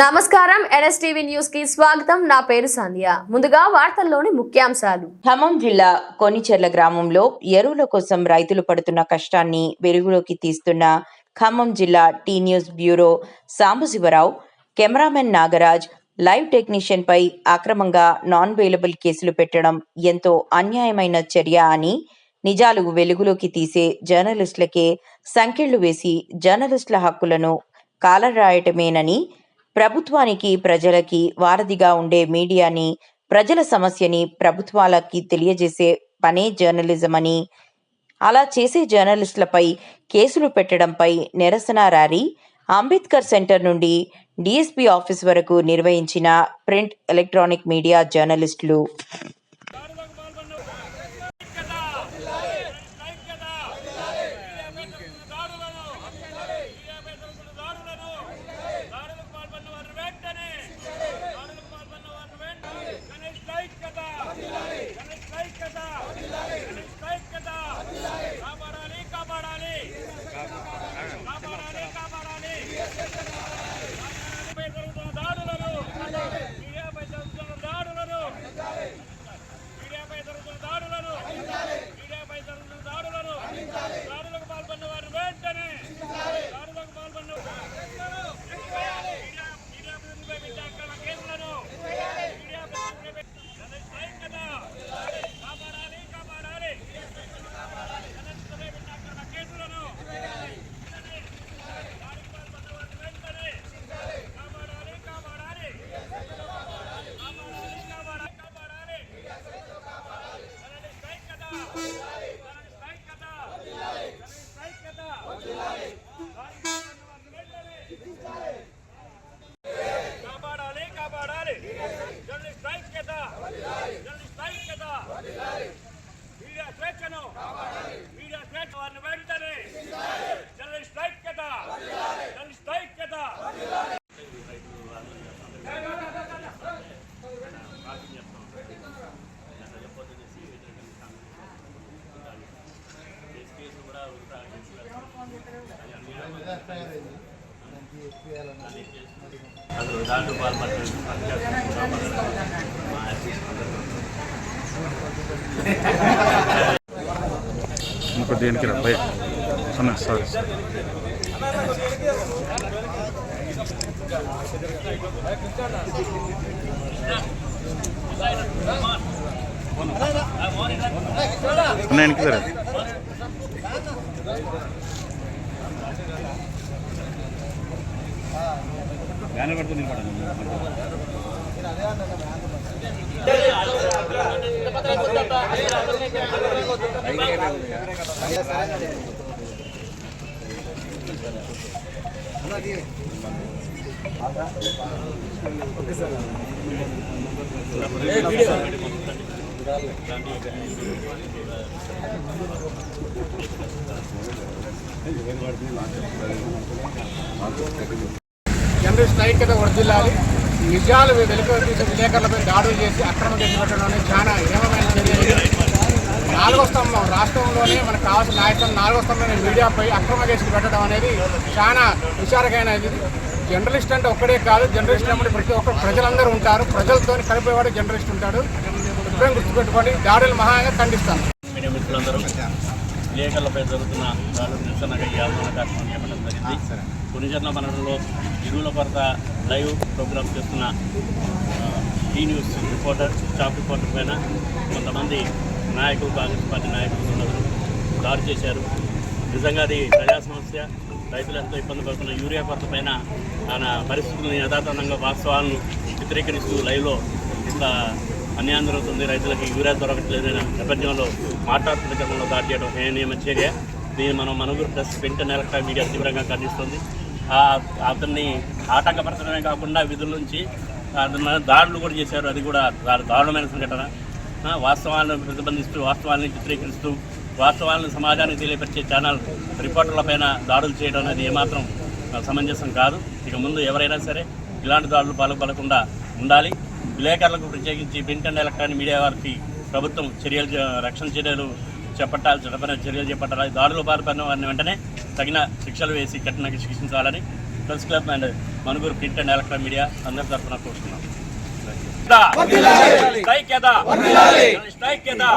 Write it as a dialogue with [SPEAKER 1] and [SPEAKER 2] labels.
[SPEAKER 1] నమస్కారం ఎన్ఎస్టీవీ న్యూస్కి స్వాగతం. నా పేరు సంధ్య. ముందుగా వార్తల్లోని ముఖ్యాంశాలు.
[SPEAKER 2] ఖమ్మం జిల్లా కొనిచెర్ల గ్రామంలో ఎరువుల కోసం రైతులు పడుతున్న కష్టాన్ని వెలుగులోకి తీస్తున్న ఖమ్మం జిల్లా T news bureau Sambasivarao cameraman Nagaraj live technician పై అక్రమంగా నాన్ వేలబుల్ కేసులు పెట్టడం ఎంతో అన్యాయమైన చర్య అని నిజాలు వెలుగులోకి తీసే జర్నలిస్టులకే సంకెళ్ళు వేసి జర్నలిస్టుల హక్కులను కాలరాయటమేనని ప్రభుత్వానికి ప్రజలకి వారధిగా ఉండే మీడియాని ప్రజల సమస్యని ప్రభుత్వాలకి తెలియజేసే పనే జర్నలిజం అని. అలా చేసే జర్నలిస్టులపై కేసులు పెట్టడంపై నిరసన ర్యారీ అంబేద్కర్ సెంటర్ నుండి డిఎస్పీ ఆఫీస్ వరకు నిర్వహించిన ప్రింట్ ఎలక్ట్రానిక్ మీడియా జర్నలిస్టులు
[SPEAKER 3] కాపాడాలి కాపాడాలి కాపాడాలి కాపాడాలి మీడియాపై జరుగుతున్న దాడులను మీడియాపై జరుగుతున్న దాడులను మీడియాపై జరుగుతున్న దాడులను మీడియాపై జరుగుతున్న దాడులను దాడులకు పాల్పడిన వారు వెంటనే దాడులకు పాల్పడిన మీడియా మీడియా ప్రతినిధిపై పెట్టే అక్రమ కేసులను మీడియా ప్రతినిధిపై పెట్టే ఐక్యత కాపాడాలి కాపాడాలి జర్నలిస్టులపై పెట్టే అక్రమ కేసులను దాడులకు పాల్పడిన వారు వెంటనే కాపాడాలి కాపాడాలి కాపాడాలి కాపాడాలి కాపాడాలి జర్నలిస్ట్ ఐక్యత జర్నలిస్ట్ ఐక్యత జర్నలిస్ట్ ఐక్యత కాపాడాలి కాపాడాలి జర్నలిస్ట్ ఐక్యత జర్నలిస్ట్ మీడియా స్వేచ్ఛను మీడియా స్వేచ్ఛ వారిని వెంటనే జర్నలిస్ట్ ఐక్యత జర్నలిస్ట్ ఐక్యత
[SPEAKER 4] అసలు దాంట్లో పాల్పడుతున్నారు
[SPEAKER 5] ఇంకో దేనికి రా భయ అన్న సారీ అన్న వెనక్కి సరే
[SPEAKER 4] బ్యానర్ పడుతుంది ಜನರು
[SPEAKER 6] ಸ್ಟ್ರೈಕ್ ಅಂತ ಹೊಡೆದಿಲ್ಲ ಅಲ್ಲಿ. నిజాలు వెలుగు తీసే విలేకరులపై దాడులు చేసి అక్రమ కేసు పెట్టడం అనేది చాలా హేమమైన చర్య నాలుగో స్తంభం రాష్ట్రంలోనే మనకు కావాల్సిన నాయకత్వం నాలుగో స్తంభం మీడియాపై అక్రమ కేసులు పెట్టడం అనేది చాలా విచారకైనది జర్నలిస్ట్ అంటే ఒక్కడే కాదు జర్నలిస్ట్ అంటే ప్రతి ఒక్క ప్రజలందరూ ఉంటారు. ప్రజలతో కలిపేవాడు జర్నలిస్ట్ ఉంటాడు. ఇప్పుడే గుర్తుపెట్టుకోండి దాడులు మహాగా ఖండిస్తాను.
[SPEAKER 4] మీడియా మిత్రులందరూ విలేకరులపై జరుగుతున్న దాడులు నిరసనగా ఈ ఆందోళన కార్యక్రమం చేపట్టడం జరిగింది. పునిచర్ల మండలంలో ఇరువుల కొరత లైవ్ ప్రోగ్రామ్ చేస్తున్న ఈ న్యూస్ రిపోర్టర్ స్టాఫ్ రిపోర్టర్ పైన కొంతమంది నాయకులు కాంగ్రెస్ పార్టీ నాయకులు ఉన్నవారు దాడి చేశారు. నిజంగా అది ప్రజా సమస్య. రైతులు ఎంతో ఇబ్బంది పడుతున్న యూరియా కొరత పైన ఆయన పరిస్థితులను యథాతథంగా వాస్తవాలను చిత్రీకరిస్తూ లైవ్లో ఇట్లా అన్యాయం జరుగుతుంది రైతులకు యూరియా దొరకట్లేదని నేపథ్యంలో మాట్లాడుతున్న క్రమంలో దాడి చేయడం హేయనీయమ చర్య? దీన్ని మనం Manuguru plus print electronic media తీవ్రంగా ఖండిస్తుంది. అతన్ని ఆటంకపరచడమే కాకుండా విధుల నుంచి అతను దాడులు కూడా చేశారు. అది కూడా దారుణమైన సంఘటన. వాస్తవాలను ప్రతిబంధిస్తూ వాస్తవాలను చిత్రీకరిస్తూ వాస్తవాలను సమాజానికి తెలియపరిచే ఛానల్ రిపోర్టర్లపైన దాడులు చేయడం అనేది ఏమాత్రం సమంజసం కాదు. ఇక ముందు ఎవరైనా సరే ఇలాంటి దాడులు పాల్గొనకుండా ఉండాలి. విలేకరులకు ప్రత్యేకించి ప్రింట్ అండ్ ఎలక్ట్రానిక్ మీడియా వారికి ప్రభుత్వం చర్యలు రక్షణ చర్యలు చేపట్టాలి చట్టపరమైన చర్యలు చేపట్టాలి దాడులు పాల్పడిన వారిని వెంటనే తగిన శిక్షలు వేసి కఠినంగా శిక్షించాలని press club and Manuguru print and electronic media అందరి తరఫున కోరుతున్నాం. స్ట్రైక్ కదా స్ట్రైక్ కదా